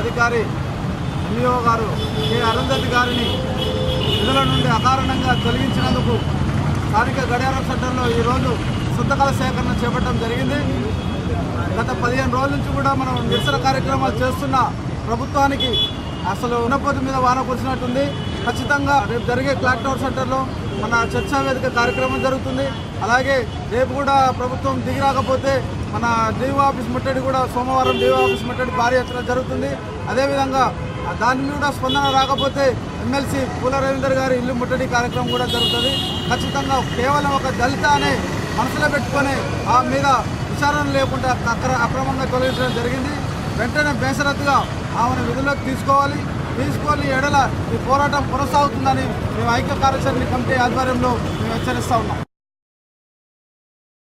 అధికారి ఎంఈఓ గారు కె. అరుంధతి గారిని విధుల నుండి అకారణంగా తొలగించినందుకు స్థానిక గడియారం సెంటర్లో ఈరోజు శుద్ధకళ సేకరణ చేపట్టడం జరిగింది. గత పదిహేను రోజుల నుంచి కూడా మనం నిరసన కార్యక్రమాలు చేస్తున్న ప్రభుత్వానికి అసలు ఉన్నపతి మీద వాన కురిసినట్టుంది. ఖచ్చితంగా రేపు జరిగే క్లాక్ టవర్ సెంటర్లో మన చర్చా వేదిక కార్యక్రమం జరుగుతుంది. అలాగే రేపు కూడా ప్రభుత్వం దిగి రాకపోతే మన డీఓ ఆఫీస్ ముట్టడి కూడా సోమవారం డీఓ ఆఫీస్ ముట్టడి భారీ ఎత్తున జరుగుతుంది. అదేవిధంగా దాని మీద కూడా స్పందన రాకపోతే ఎమ్మెల్సీ పూల రవీందర్ గారి ఇల్లు ముట్టడి కార్యక్రమం కూడా జరుగుతుంది. ఖచ్చితంగా కేవలం ఒక దళిత అనే మనసులో పెట్టుకొని ఆ మీద విచారణ లేకుండా అక్ర అక్రమంగా తొలగించడం జరిగింది. వెంటనే బేసరత్తుగా ఆమెను విధుల్లోకి తీసుకోవాలి. తీసుకొని ఎడల ఈ పోరాటం కొనసాగుతుందని మేము ఐక్య కార్యాచరణ కమిటీ ఆధ్వర్యంలో మేము హెచ్చరిస్తా ఉన్నాం.